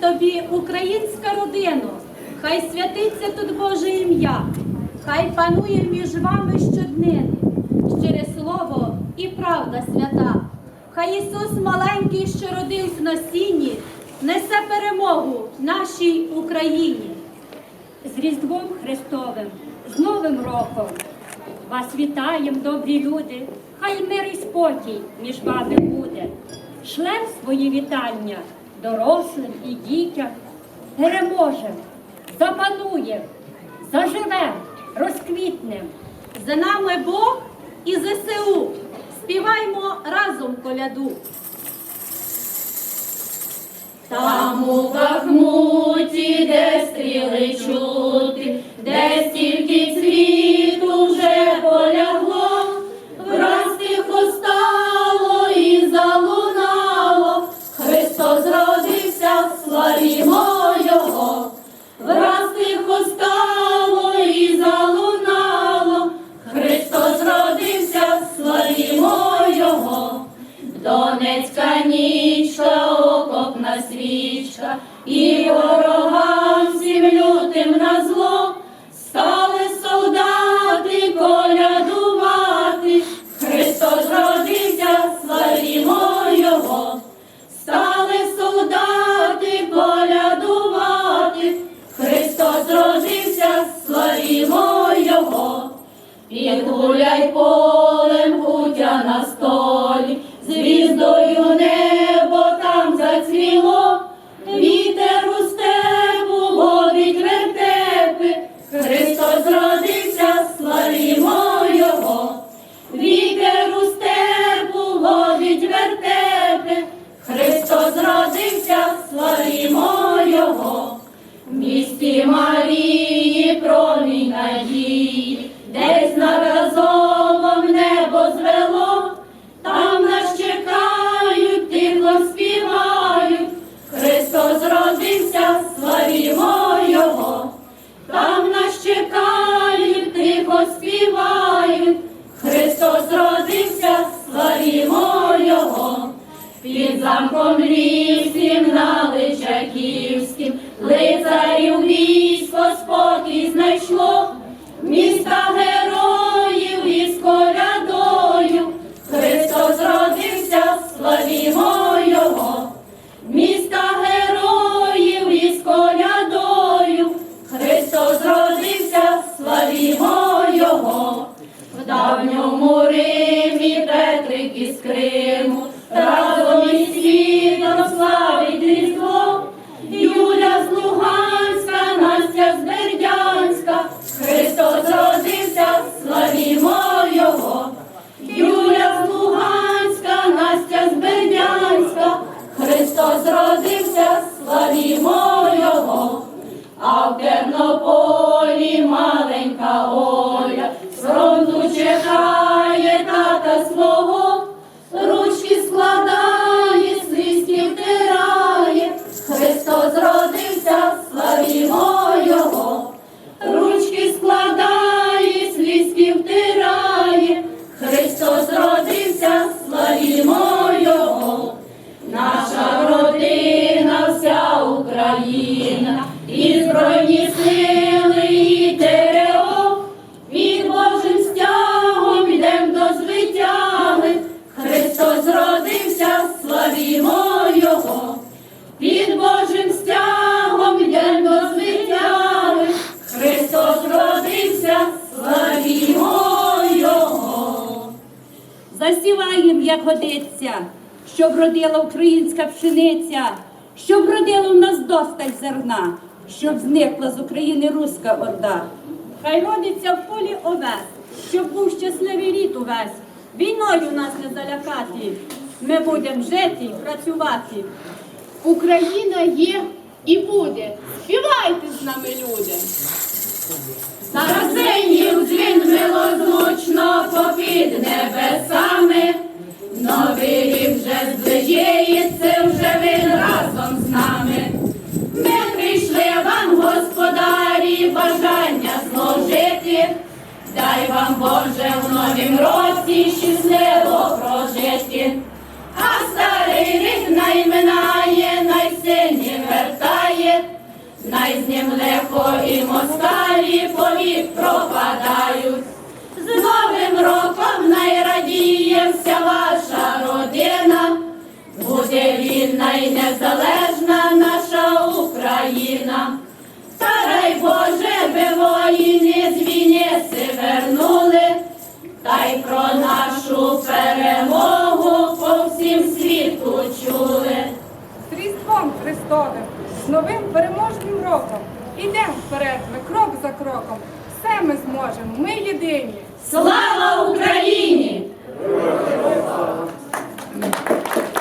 тобі українська родина, хай святиться тут Боже ім'я, хай панує між вами щоднини, щире слово і правда свята. Хай Ісус маленький, що родився на сіні, несе перемогу нашій Україні. з Різдвом Христовим, з Новим роком. Вас вітаєм, добрі люди, хай мир і спокій між вами буде. Шлем свої вітання дорослим і дітям. Переможем, запануєм, заживем, розквітнем. За нами Бог і ЗСУ. Співаймо разом коляду. Там у Бахмуті, де стріли чути, де стільки цвіту свічка, і ворогам всім лютим на зло, стали солдати колядувати, Христос родився, славімо Його, стали солдати колядувати, Христос родився, славімо Його. Підгуляй полем путя на столі, вертепи, Христос родився, славімо Його. В місті Марії замком лісім на Личаківським лицарів військо Засіваєм, як годиться, щоб родила українська пшениця, щоб родила в нас досталь зерна, щоб зникла з України руська орда. Хай родиться в полі овес, щоб був щасливий рід увесь. Війною нас не залякати. Ми будемо жити працювати. Україна є і буде. Співайте з нами, люди. Заразенів дзвін милозвучно Дай вам, Боже, в новім році щасливо прожити. А старий рік найминає, найсильні верта. най з ним легко і москалі повік пропадають. З Новим роком найрадіє вся ваша родина. Буде вільна і незалежна наша Україна. Та дай Боже, би воїни з новим переможним роком. Ідемо вперед, ми крок за кроком. Все ми зможемо, ми єдині. Слава Україні!